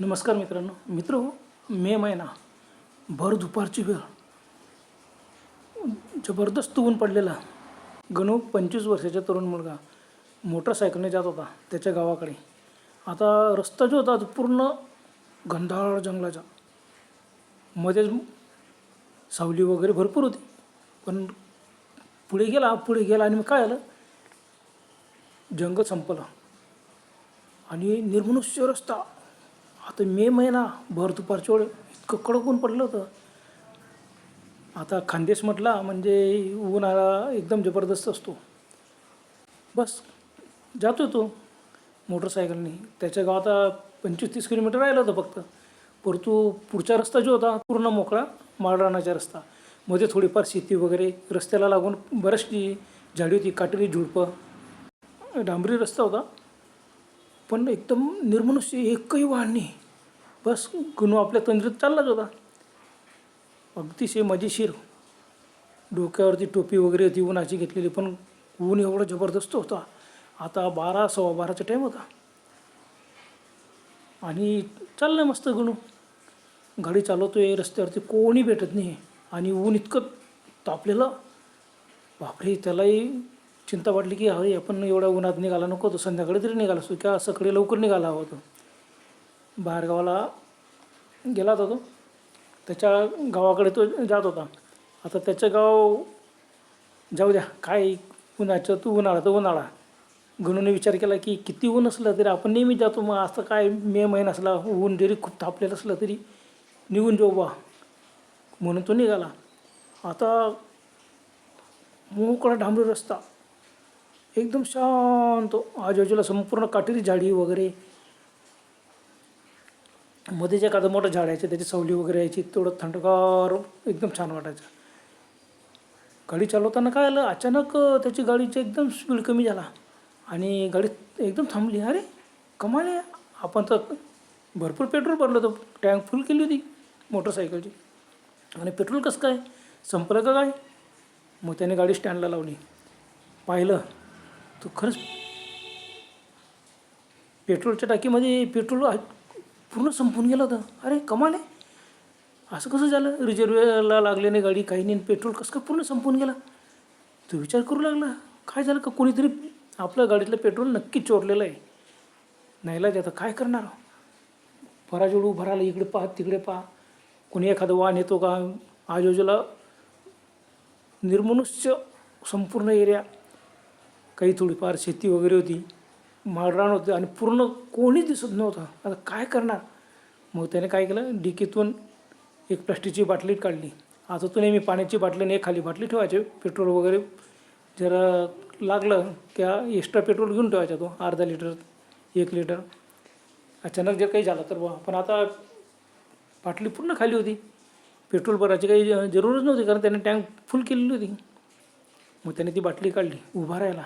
नमस्कार मित्रांनो. मित्र मे महिना. भर दुपारची वेळ. जबरदस्त ऊन पडलेला. गणू पंचवीस वर्षाचा तरुण मुलगा. मोटरसायकलने जात होता त्याच्या गावाकडे. आता रस्ता जो होता तो पूर्ण गंधाळ जंगलाचा. मध्येच सावली वगैरे भरपूर होती. पण पुढे गेला पुढे गेला आणि मग काय आलं जंगल संपलं. आणि निर्मनुष्य रस्ता. आता मे महिना भर दुपारच्या वेळ इतकं कडक ऊन पडलं होतं. आता खानदेश म्हटला म्हणजे उन्हाळा एकदम जबरदस्त असतो. बस जातो तो मोटरसायकलने. त्याच्या गावात पंचवीस तीस किलोमीटर राहिलं होतं फक्त. परंतु पुढचा रस्ता जो होता पूर्ण मोकळा माळरानाचा रस्ता. मध्ये थोडीफार शेती वगैरे रस्त्याला लागून बऱ्याचशी झाडी होती काटेरी झुडपं. डांबरी रस्ता होता. पण एकदम निर्मनुष्य एकही वाहन नाही. बस गुणू आपल्या तंद्रीत चाललाच होता. अगदीशय मजेशीर. डोक्यावरती टोपी वगैरे होती उन्हाची घेतलेली पण ऊन एवढा जबरदस्त होता. आता बारा सव्वा बाराचा टाईम होता. आणि चाललं मस्त गणू गाडी चालवतोय रस्त्यावरती कोणी भेटत नाही. आणि ऊन इतकं तापलेलं. बापरे त्यालाही चिंता वाटली की अरे आपण एवढ्या उन्हात निघाला नको तो संध्याकाळी तरी निघाला असतो. किंवा सकाळी लवकर निघाला हवा तो. बाहेर गावाला गेला होता तो. त्याच्या गावाकडे तो जात होता. आता त्याचं गाव जाऊ द्या काय उन्हाचं तू उन्हाळा तर उन्हाळा. गणूने विचार केला की किती ऊन असलं तरी आपण नेहमी जातो. मग असं काय मे महिना असला ऊन जरी खूप तापलेलं असलं तरी निघून जाऊ बा म्हणून तो निघाला. आता मोकळा डांबरी रस्ता. एकदम शांत. आजूबाजूला संपूर्ण काटेरी झाडी वगैरे. मध्ये जे एखादं मोठं झाड यायचं त्याची सावली वगैरे यायची तेवढं थंडगार एकदम छान वाटायचं. गाडी चालवताना काय आलं? अचानक त्याची गाडीची एकदम स्पीड कमी झाला. आणि गाडी एकदम थांबली. अरे कमाल आहे. आपण तर भरपूर पेट्रोल भरलं होतं. टँक फुल केली होती मोटरसायकलची. आणि पेट्रोल कसं काय? संपलं का काय? मग त्याने गाडी स्टँडला लावली. पाहिलं. तो खरंच पेट्रोलच्या टाकीमध्ये पेट्रोल पूर्ण संपून गेलं होतं. अरे कमाल आहे. असं कसं झालं? रिझर्वेला लागले नाही गाडी काही नाही पेट्रोल कसं का पूर्ण संपून गेला? तो विचार करू लागला. काय झालं का? कोणीतरी आपल्या गाडीतलं पेट्रोल नक्की चोरलेलं आहे. नाहीला आता काय करणार? फराजोड उभं राहिलं. इकडे पहा तिकडे पहा. कोणी एखादं वाहन येतो का? आजूबाजूला निर्मनुष्य संपूर्ण एरिया काही थोडीफार शेती वगैरे होती माळरान होते आणि पूर्ण कोणीच दिसत नव्हतं. आता काय करणार? मग त्याने काय केलं? डिकीतून एक प्लास्टिकची बाटली काढली. आता तो नेहमी पाण्याची बाटली आणि एक खाली बाटली ठेवायचे. पेट्रोल वगैरे जरा लागलं त्या एक्स्ट्रा पेट्रोल घेऊन ठेवायचा तो अर्धा लिटर एक लिटर. अचानक जर काही झालं तर बुवा. पण आता बाटली पूर्ण खाली होती. पेट्रोल भरायची काही जरूरच नव्हती कारण त्याने टँक फुल केलेली होती. मग त्याने ती बाटली काढली उभा राहिला.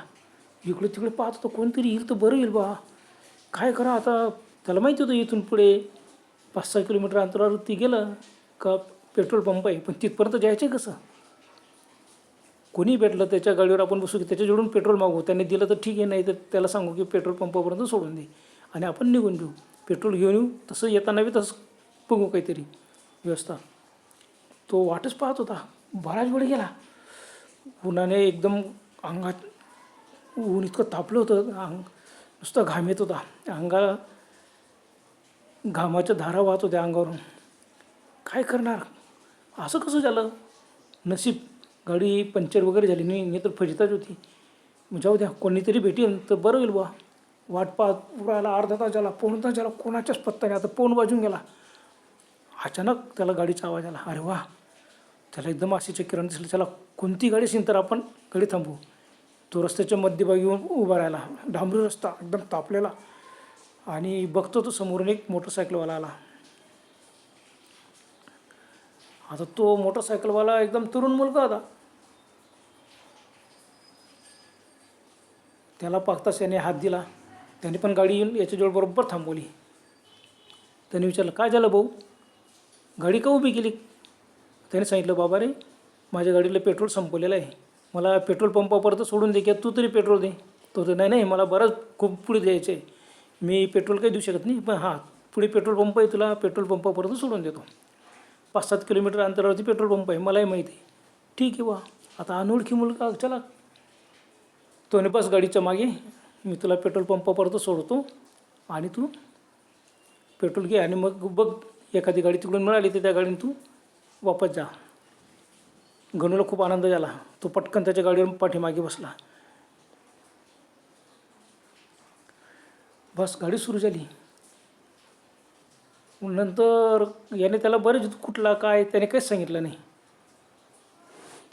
इकडे तिकडे पाहत होतो कोणतरी येईल तर बरं येईल बा. काय करा आता? त्याला माहिती होतं इथून पुढे. पाच सहा किलोमीटर अंतरावरती गेलं का पेट्रोल पंप आहे पण तिथपर्यंत जायचं कसं? कोणी भेटलं त्याच्या गाडीवर आपण बसू की त्याच्याजवळून पेट्रोल मागू? त्याने दिलं तर ठीक आहे नाही तर त्याला सांगू की पेट्रोल पंपापर्यंत सोडून दे. आणि आपण निघून घेऊ पेट्रोल घेऊन येऊ. तसं येताना बी तसं बघू काहीतरी व्यवस्था. तो वाटच पाहत होता. बराच वेळ गेला. उन्हाने एकदम अंगात ऊन इतकं तापलं होतं अंग नुसतं घाम येत होता. अंगा घामाच्या धारा वाहत होत्या अंगावरून. काय करणार? असं कसं झालं? नशीब गाडी पंक्चर वगैरे झाली नाही मी तर फजिताच होती. जाऊ द्या कोणीतरी भेटेल तर बरं होईल बा वाट पाहत राहिला अर्धा तास झाला पाऊण तास झाला कोणाच्याच पत्ता नाही. आता पोन वाजून गेला. अचानक त्याला गाडीचा आवाज आला. अरे वा! त्याला एकदम अशी किरण दिसलं. त्याला कोणती गाडी असेल तर आपण गाडी थांबवू. तो रस्त्याच्या मध्यभागी येऊन उभा राहिला. डांबरी रस्ता एकदम तापलेला. आणि बघतो तो समोरून एक मोटरसायकलवाला आला. आता तो मोटरसायकलवाला एकदम तरुण मुलगा होता. त्याला पाहताच त्याने हात दिला. त्याने पण गाडी येऊन याच्याजवळ बरोबर थांबवली. त्याने विचारलं काय झालं भाऊ? गाडी का उभी केली? त्याने सांगितलं बाबा रे माझ्या गाडीला पेट्रोल संपवलेलं आहे. मला पेट्रोल पंपापर्यंत सोडून दे किंवा तू तरी पेट्रोल दे. तो तर नाही नाही मला बरंच खूप पुढे द्यायचं आहे. मी पेट्रोल काही देऊ शकत नाही पण हां पुढे पेट्रोल पंप आहे तुला पेट्रोल पंपापर्यंत सोडून देतो. पाच सात किलोमीटर अंतरावरती पेट्रोल पंप आहे मलाही माहिती आहे. ठीक आहे वा आता अनोळखी मुलगा चला. तो बस गाडीच्या मागे मी तुला पेट्रोल पंपापर्यंत सोडतो आणि तू पेट्रोल घे आणि मग बघ एखादी गाडी तिकडून मिळाली तर त्या गाडीने तू वापस जा. गणूला खूप आनंद झाला. तो पटकन त्याच्या गाडीवर पाठीमागे बसला. बस गाडी सुरू झाली. नंतर याने त्याला बरेच कुठला काय त्याने काहीच सांगितलं नाही.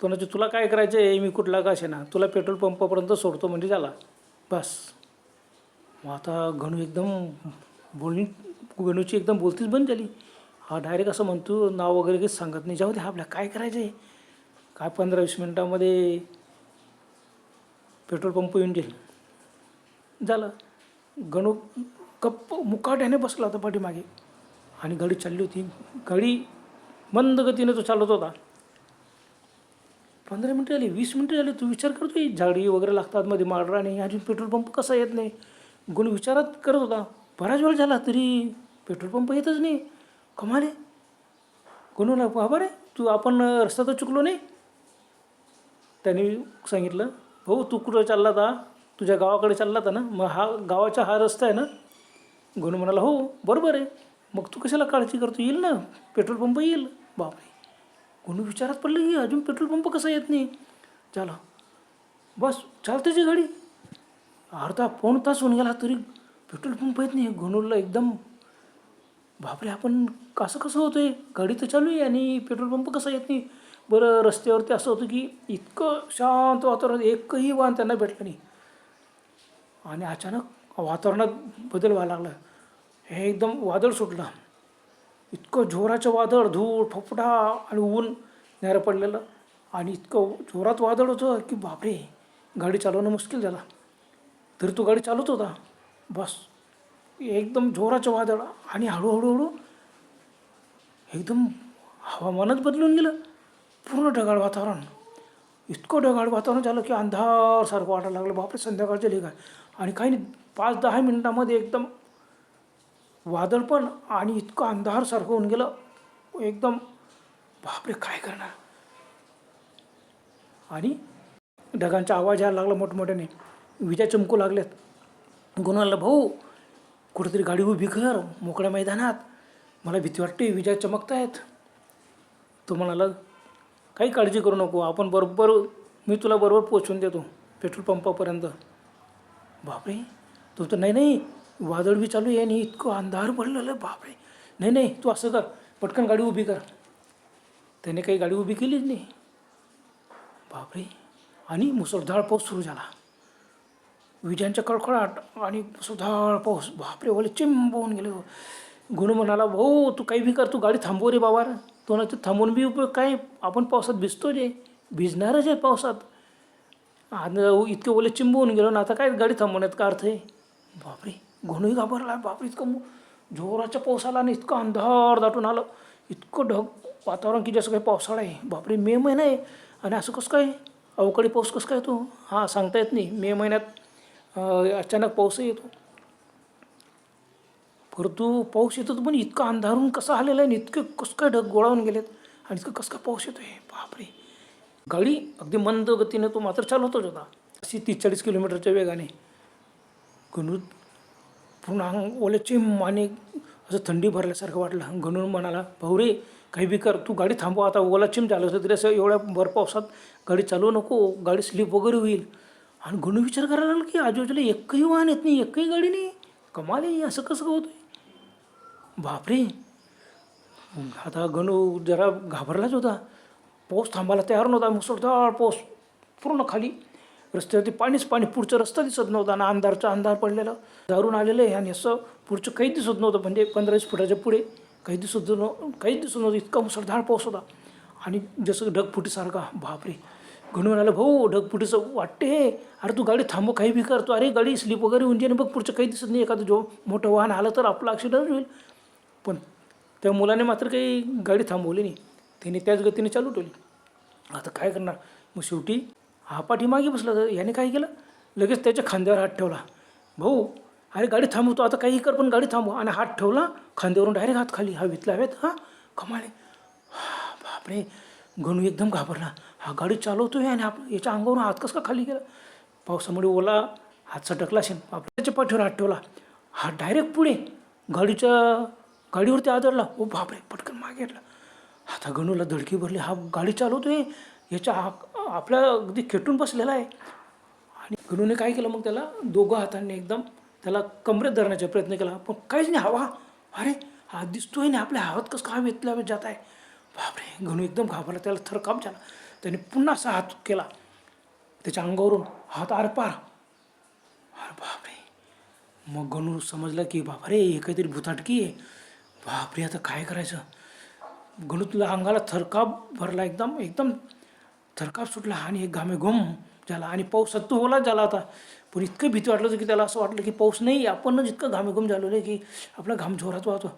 तो म्हणजे तुला काय करायचं आहे? मी कुठला का ना तुला पेट्रोल पंपापर्यंत सोडतो म्हणजे झाला. बस. मग आता गणू एकदम बोलणी गणूची एकदम बोलतीच बंद झाली. हा डायरेक्ट असं म्हणतो नाव वगैरे काहीच सांगत नाही. जाऊ दे आपल्या काय करायचं आहे काय पंधरा वीस मिनटामध्ये पेट्रोल पंप येऊन जाईल झालं. गणू कप्प मुकाट्याने बसला होता पाठीमागे. आणि गाडी चालली होती. गाडी मंद गतीने तो चालत होता. पंधरा मिनटं झाली वीस मिनटं झाली तू विचार करतोय झाडी वगैरे लागतात मध्ये माडरा नाही अजून पेट्रोल पंप कसा येत नाही? गुण विचारात करत होता. बराच वेळ झाला तरी पेट्रोल पंप येतच नाही. कमाले गुणूला बाबा रे तू आपण रस्ता तर चुकलो नाही? त्यांनी सांगितलं भाऊ तू कुठं चालला होता तुझ्या गावाकडे चालला होता ना? मग हा गावाचा हा रस्ता आहे ना? गुणू म्हणाला हो बरोबर आहे. मग तू कशाला काळजी करतो? येईल ना? पेट्रोल पंप येईल. बापरे. गुणू विचारात पडलं की अजून पेट्रोल पंप कसा येत नाही? चला. बस चालतेची गाडी. अर्धा पाऊण तास होऊन गेला तरी पेट्रोल पंप येत नाही. गुणूला एकदम बापरे आपण कसं कसं होतं आहे गाडी तर चालू आहे आणि पेट्रोल पंप कसा येत नाही? बरं रस्त्यावरती असं होतं की इतकं शांत वातावरण एकही वाहन त्यांना भेटलं नाही. आणि अचानक वातावरणात बदल व्हायला लागला. हे एकदम वादळ सुटलं. इतकं जोराचं वादळ धूळ फपटा आणि ऊन न्यारं पडलेलं. आणि इतकं जोरात वादळ होतं की बापरे गाडी चालवणं मुश्किल झाला. तरी तो गाडी चालवत होता. बस एकदम जोराचं वादळ आणि हळूहळू हळू एकदम हवामानच बदलून गेलं. पूर्ण ढगाळ वातावरण. इतकं ढगाळ वातावरण झालं की अंधारसारखं वाटायला लागलं. बापरे संध्याकाळचे लेख आहे आणि काही नाही पाच दहा मिनटामध्ये एकदम वादळ पण आणि इतकं अंधारसारखं होऊन गेलं. एकदम बापरे काय करणार? आणि ढगांचा आवाज यायला लागला मोठमोठ्याने. विजा चमकू लागल्यात. गुणाला भाऊ कुठेतरी गाडी उभी कर मोकळ्या मैदानात. मला भीती वाटते विजा चमकतायत. आहेत तो म्हणाला काही काळजी करू नको. आपण बरोबर मी तुला बरोबर पोचवून देतो पेट्रोल पंपापर्यंत. बापरे तो तर नाही नाही वादळ बी चालू आहे आणि इतकं अंधार पडलेलं बापरे. नाही नाही तू असं कर पटकन गाडी उभी कर. त्याने काही गाडी उभी केलीच नाही. बापरे आणि मुसळधार पाऊस सुरू झाला. विजांच्या कडकडाट आणि मुसळधार पाऊस. बापरे वाले चिंब होऊन गेले. गुणू म्हणाला भाऊ तू काही बी कर तू गाडी थांबव रे बाबा. तो ते थांबून बी उपयोग काय आपण पावसात भिजतो जे भिजणारच आहे पावसात. आणि इतके ओले चिंबून गेलो ना आता काय गाडी थांबवण्यात का अर्थ आहे? बापरे गुणूही घाबरला बापरे इतकं जोराच्या पावसाला आणि इतकं अंधार दाटून आलं. इतकं ढग वातावरण की जसं काही पावसाळा आहे. बापरे मे महिना आहे. आणि असं कसं काय? अवकाळी पाऊस कसं काय येतो? हां सांगता येत नाही. मे महिन्यात अचानक पाऊसही येतो. परंतु पाऊस येतो पण इतकं अंधारून कसं आलेलं आहे आणि इतके कसं काय ढग गोळावून गेलेत आणि इतकं कसं काय पाऊस येतो आहे बापरे. गाडी अगदी मंद गतीने तो मात्र चालवतोच होता. अशी तीस चाळीस किलोमीटरच्या वेगाने. गणूत पूर्ण अंग ओले चिम आणि असं थंडी भरल्यासारखं वाटलं. गणून म्हणाला भाऊ रे काही बी कर तू गाडी थांबव आता ओला चिम झालं तरी असं एवढ्या भर पावसात गाडी चालवू नको गाडी स्लिप वगैरे होईल. आणि गणू विचार करायला लागला की आजूबाजूला एकही वाहन येत नाही एकही गाडी नाही. कमाल आहे असं कसं होतं बापरे. आता गणू जरा घाबरलाच होता. पाऊस थांबायला तयार नव्हता. मुसळधार पाऊस पूर्ण खाली. रस्त्यावरती पाणीच पाणी. पुढचा रस्ता दिसत नव्हता. आणि अंधारचा अंधार पडलेला. दारून आलेलं आहे. आणि असं पुढचं काही दिसत नव्हतं. म्हणजे पंधरा वीस फुटाच्या पुढे काही दिसत नव्ह काहीच दिसत नव्हतं. इतका मुसळधार पाऊस होता. आणि जसं ढगफुटीसारखा बापरे. घडून आलं भाऊ ढगफुटीचं वाटते अरे तू गाडी थांबव काही बी करतो अरे गाडी स्लिप वगैरे होऊन जाईल बघ पुढचं काही दिसत नाही. एखादं जो मोठं वाहन आलं तर आपलं ॲक्सिडेंट होईल. पण त्या मुलाने मात्र काही गाडी थांबवली नाही. त्याने त्याच गतीने चालू ठेवली. आता काय करणार? मग शेवटी हा पाठीमागे बसला तर याने काय केलं? लगेच त्याच्या खांद्यावर हात ठेवला. भाऊ अरे गाडी थांबवतो आता काही कर पण गाडी थांबव. आणि हात ठेवला खांद्यावरून डायरेक्ट हात खाली. हा वितला हवेत हां? कमाले हा, बापरे. गणू एकदम घाबरला. हा गाडी चालवतोय आणि आप याच्या अंगावरून हात कसं का खाली गेला? पावसामुळे ओला हात सटकला असेल. आपल्याच्या पाठीवर हात ठेवला. हा डायरेक्ट पुढे गाडीच्या गाडीवरती आदळला ओ बापरे पटकन मागे आता गणूला धडकी भरली. हा गाडी चालवतोय. याच्या हा आपल्या अगदी खेटून बसलेला आहे. आणि गणूने काय केलं मग त्याला? दोघं हातांनी एकदम त्याला कमरेत धरण्याचा प्रयत्न केला. पण काहीच नाही हवा. अरे हा दिसतोय नाही आपल्या हवात कसं काय वेतल्या जात आहे. बापरे गणू एकदम घाबरला. त्याला थरकाप झाला. त्याने पुन्हा असा हात केला. त्याच्या अंगावरून हात आरपार अरे बापरे. मग गणू समजलं की बापरे हे काहीतरी भुताटकी आहे. बापरे आता काय करायचं? गणू तुला अंगाला थरकाप भरला एकदम एकदम थरकाप सुटला आणि एक घामे घुम झाला. आणि पाऊस सत्तू ओलाच झाला आता. पण इतकं भीती वाटलं होतं की त्याला असं वाटलं की पाऊस नाही आपण इतकं घामेघूम झालेलं आहे की आपला घाम जोरात वाहतो.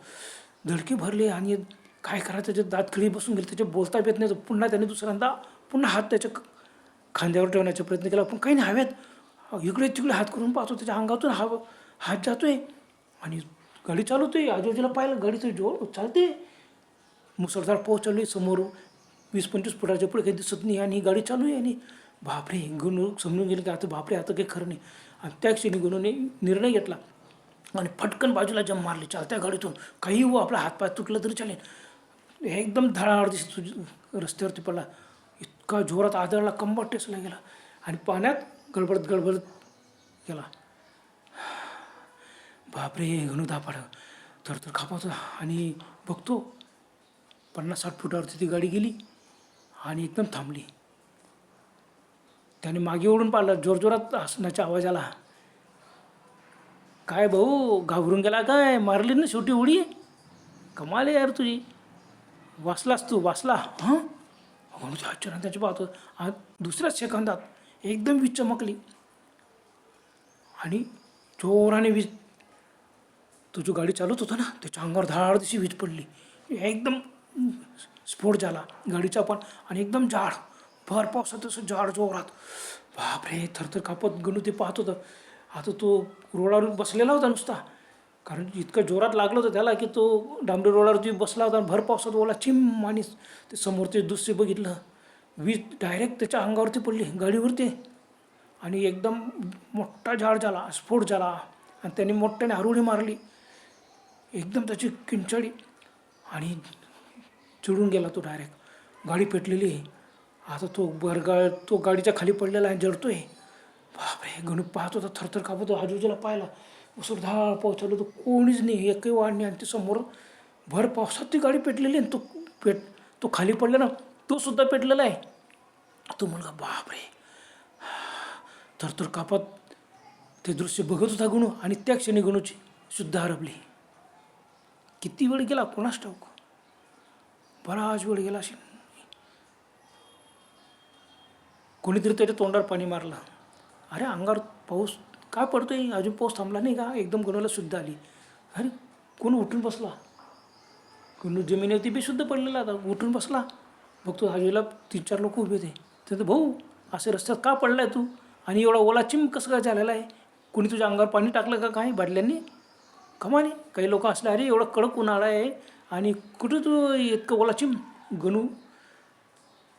धडकी भरली आणि काय करायचं? त्याचे दात खिळी बसून गेले. त्याचे बोलता येत नाही. पुन्हा त्याने दुसऱ्यांदा पुन्हा हात त्याच्या खांद्यावर ठेवण्याचा प्रयत्न केला. पण काही नाही हव्यात इकडे तिकडे हात करून पाहतो. त्याच्या अंगातून हा हात जातोय. आणि गाडी चालवते आजूबाजूला पाहिलं गाडीचं जोर चालते मुसळधार पाऊस चालू आहे समोर. वीस पंचवीस फुटाच्या पुढे काही दिसत नाही आणि ही गाडी चालू आहे आणि बापरे गुण समजून गेलं की आता बापरे आता काही खरं नाही. आणि त्या क्षणी गुणूने निर्णय घेतला आणि फटकन बाजूला जम मारली. चालत्या गाडीतून काही हो आपला हातपाय तुटलं तरी चालेल. एकदम धडाआड दिसत रस्त्यावरती पडला. इतका जोरात आदळला कंबट टेसला गेला आणि पाण्यात गडबडत गडबडत गेला. बापरे गणू दापाड तर तर खापावतो आणि बघतो. पन्नास साठ फुटावरती ती गाडी गेली आणि एकदम थांबली. त्याने मागे ओढून पाहिलं जोरजोरात हसण्याचा आवाज आला. काय भाऊ घाबरून गेला काय? मारली ना शेवटी उडी? कमाल आहे यार तुझी. वाचलास तू वाचला. हां? म्हणजे आश्चर्य त्याची पाहतो. आणि दुसऱ्याच सेकंदात एकदम वीज चमकली. आणि जोराने वीज तो जो गाडी चालवत होता ना त्याच्या अंगावर धाड दिशी वीज पडली. एकदम स्फोट झाला गाडीचा पण आणि एकदम जाड भर पावसात तसं जाड जोरात. बापरे थरथर कापत गणू ते पाहत होतं. आता तो रोडावरून बसलेला होता नुसता. कारण इतकं जोरात लागलं होतं त्याला की तो डांबरी रोडावरती बसला होता आणि भर पावसात ओला चिम आणि ते समोरचे दृश्य बघितलं. वीज डायरेक्ट त्याच्या अंगावरती पडली गाडीवरती. आणि एकदम मोठा झाड झाला स्फोट झाला. आणि त्याने मोठ्याने आरुळी मारली. एकदम त्याची किंचाळी आणि चिडून गेला तो डायरेक्ट गाडी पेटलेली आहे. आता तो बरगाळ तो गाडीच्या खाली पडलेला आहे जडतोय बापरे गणू पाहत होता थरथर कापतो आजूबाजूला पाहिला. मुसळधार पाऊस चालू तो कोणीच नाही एकही वाढ नाही. आणि ते समोर भर पावसात ती गाडी पेटलेली आहे. आणि तो पेट तो खाली पडला ना तो सुद्धा पेटलेला आहे. तो मुलगा बापरे. थरथर कापत ते दृश्य बघत होता गुणू. आणि त्या क्षणी गुणूची शुद्ध हरपली. किती वेळ गेला कोणास ठाऊक? बराच वेळ गेला असेल. कोणीतरी त्याच्या तोंडावर पाणी मारलं. अरे अंगावर पाऊस काय पडतोय? अजून पाऊस थांबला नाही का? एकदम गणूला शुद्ध आली. अरे कोण उठून बसला? कोण जमिनीवरती बी शुद्ध पडलेला आता? उठून बसला. बघतो आजूला तीन चार लोक उभे होते. तर भाऊ असे रस्त्यात का पडलाय तू? आणि एवढा ओला चिम कसं काय झालेला आहे? कोणी तुझ्या अंगावर पाणी टाकलं का काय? बाटल्यांनी कमाने काही लोक असले अरे एवढा कडक उन्हाळा आहे आणि कुठं तू इतकं ओला चिंब गणू?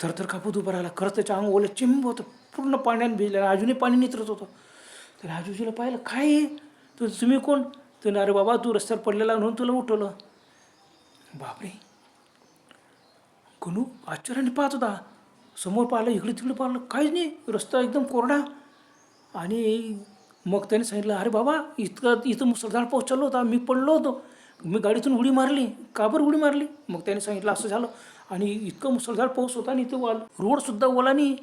थरथर कापूत उभं राहिला. खरंच त्याच्या अंग ओलं चिंब होतं. पूर्ण पाण्याने भिजलं अजूनही पाणी निचरत होतं. तर राजूजीला पाहिलं काय आहे तर तुम्ही कोण? तर अरे बाबा तू रस्त्यावर पडलेला म्हणून तुला उठवलं. बापरे. गणू आश्चर्याने पाहत होता. समोर पाहिलं इकडे तिकडे पाहिलं. काहीच नाही. रस्ता एकदम कोरडा आणि मग त्याने सांगितलं अरे बाबा इतकं इथं मुसळधार पाऊस चालू होता मी पडलो होतो. मी गाडीतून उडी मारली. का बरं उडी मारली? मग त्याने सांगितलं असं झालं. आणि इतकं मुसळधार पाऊस होता आणि इथं वाल रोडसुद्धा ओला नाही.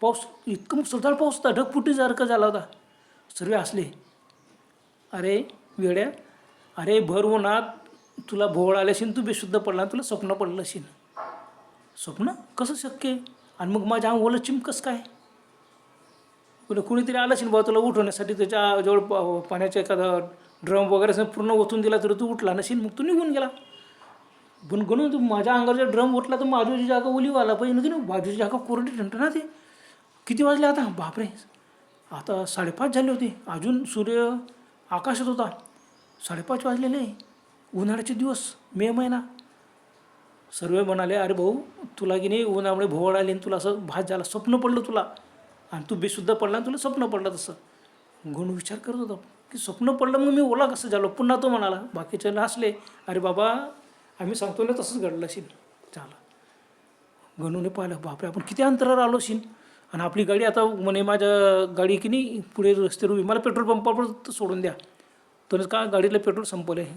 पाऊस इतकं मुसळधार पाऊस होता ढगफुटीसारखा झाला होता. सर्व असले अरे वेड्या अरे भर हो उन्हात तुला भोवळ आल्याशीन तू बेशुद्ध पडला तुला स्वप्न पडलं असेल. स्वप्न? कसं शक्य आहे? आणि मग माझ्या अंग ओलं चिमकस काय? कुणी कुणीतरी आलं असेल बाबा तुला उठवण्यासाठी त्याच्याजवळ पा- पाण्याचा एखादा ड्रम वगैरे असं पूर्ण ओतून दिला तर तू उठला नसेल मग तू निघून गेला. पण गणू तू माझ्या अंगाचा ड्रम उठला तर बाजूची जागा ओली व्हायला पाहिजे नव्हती ना बाजूची जागा कोरडी ठणतं ना ते किती वाजले आता? बापरे! आता साडेपाच झाले होते. अजून सूर्य आकाशात होता. साडेपाच वाजलेले उन्हाळ्याचे दिवस मे महिना. सर्व म्हणाले अरे भाऊ तुला की नाही उन्हामुळे भोवळ आली आणि तुला असं भात झाला स्वप्न पडलं तुला. आणि तू बेसुद्धा पडला आणि तुला स्वप्न पडलं तसं. गणू विचार करत होता. की स्वप्न पडलं मग मी ओला कसं झालो? पुन्हा तो म्हणाला बाकीचे हसले अरे बाबा आम्ही सांगतो ना तसंच घडलं शिन झालं. गणूने पाहिलं बापरे आपण किती अंतरावर आलो शिन आणि आपली गाडी आता म्हणे माझ्या गाडी की नाही पुढे रस्त्यावर उभी. मला पेट्रोल पंपावर सोडून द्या. तर का गाडीला पेट्रोल संपवलं आहे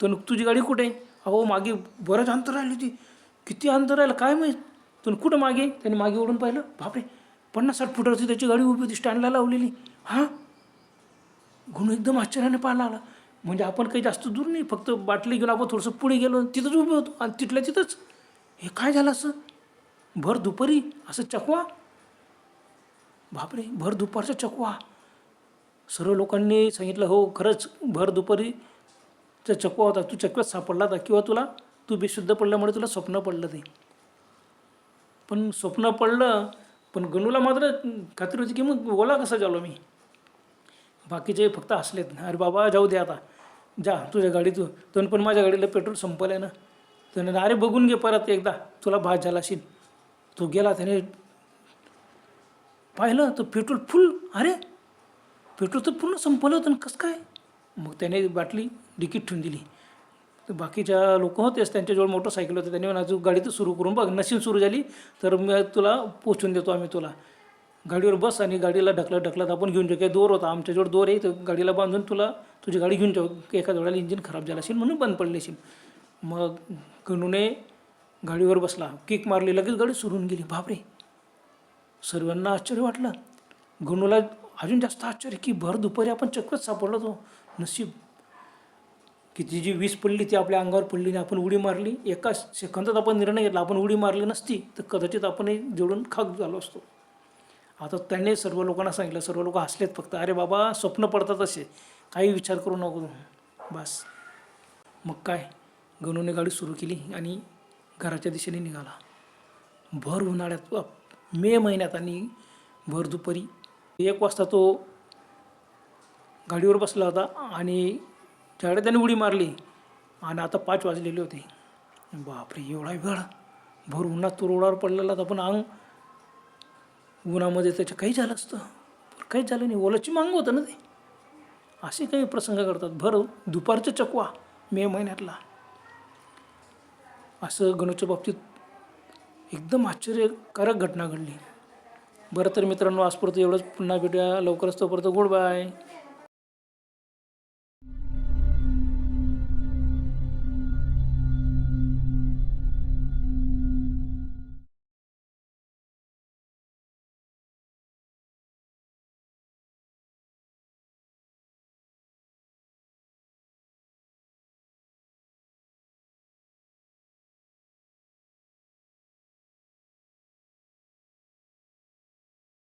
तर तुझी गाडी कुठे? आहे अहो मागे बरंच अंतर राहिली होती. किती अंतर राहिलं? काय माहीत? तर कुठं मागे? त्याने मागे ओढून पाहिलं. बापरे पन्नास साठ फुटाची त्याची गाडी उभी होती स्टँडला लावलेली. हां? गुण एकदम आश्चर्याने पाहायला आला म्हणजे आपण काही जास्त दूर नाही फक्त बाटली गेलो आपण थोडंसं पुढे गेलो आणि तिथंच उभे होतो. आणि तिथल्या तिथंच. हे काय झालं असं? भर दुपारी असं चकवा? बापरे भर दुपारचा चकवा. सर्व लोकांनी सांगितलं हो खरंच भर दुपारीचा चकवा होता. तू चकव्यात सापडला होता किंवा तुला तू बेशुद्ध पडल्यामुळे तुला स्वप्न पडलं ते. पण स्वप्न पडलं पण गणूला मात्र खात्री होती की मग ओला कसा झालो मी? बाकीचे फक्त हसलेत अरे बाबा जाऊ दे आता. जा तुझ्या गाडीत तू. पण माझ्या गाडीला पेट्रोल संपलं आहे ना त्याने अरे बघून घे परत एकदा. तुला भात झाला असेल तो गेला त्याने पाहिलं तर पेट्रोल फुल अरे! पेट्रोल तर पूर्ण संपलं होतं कसं काय? मग त्याने बाटली डिकीट ठेवून दिली. तर बाकीच्या लोक होतेच त्यांच्याजवळ मोटरसायकल होते. त्यांनी म्हणा तू गाडी तर सुरू करून बघ नशीन सुरू झाली तर मी तुला पोचून देतो आम्ही तुला. गाडीवर बस आणि गाडीला ढकलत ढकलत आपण घेऊन जाऊ. काही दोर होता आमच्याजवळ दोर आहे तर गाडीला बांधून तुला तुझी गाडी घेऊन जाऊ. एका वेळेला इंजिन खराब झालं असेल म्हणून बंद पडली असेल. मग गणूने गाडीवर बसला. किक मारली लगेच गाडी सुरू होऊन गेली. बापरे! सर्वांना आश्चर्य वाटलं. गणूला अजून जास्त आश्चर्य की भर दुपारी आपण चक्कच सापडलो तो. नशीब की ती जी वीज पडली ती आपल्या अंगावर पडली आणि आपण उडी मारली एका सेकंदात आपण निर्णय घेतला आपण उडी मारली नसती तर कदाचित आपण जळून खाक झालो असतो. आता त्याने सर्व लोकांना सांगितलं सर्व लोक हसलेत फक्त. अरे बाबा स्वप्न पडतात असे. काही विचार करू नको बस. मग काय? गणूने गाडी सुरू केली आणि घराच्या दिशेने निघाला. भर उन्हाळ्यात मे महिन्यात आणि भर दुपारी. एक वाजता तो गाडीवर बसला होता आणि त्यावेळेला त्याने उडी मारली. आणि आता पाच वाजलेले होते. बापरे एवढा वेळ. भर उन्हात तो रोडावर पडलेला तर पण अंग उन्हामध्ये त्याचं काही झालं असतं. पण काहीच झालं नाही. ओलाची मांग होतं ना ते. असे काही प्रसंग करतात भर दुपारचं चकवा मे महिन्यातला. असं गणूच्या बाबतीत एकदम आश्चर्यकारक घटना घडली. बरं तर मित्रांनो आजपर्यंत एवढंच. पुन्हा भेटूया लवकरच. तोपर्यंत गुड बाय.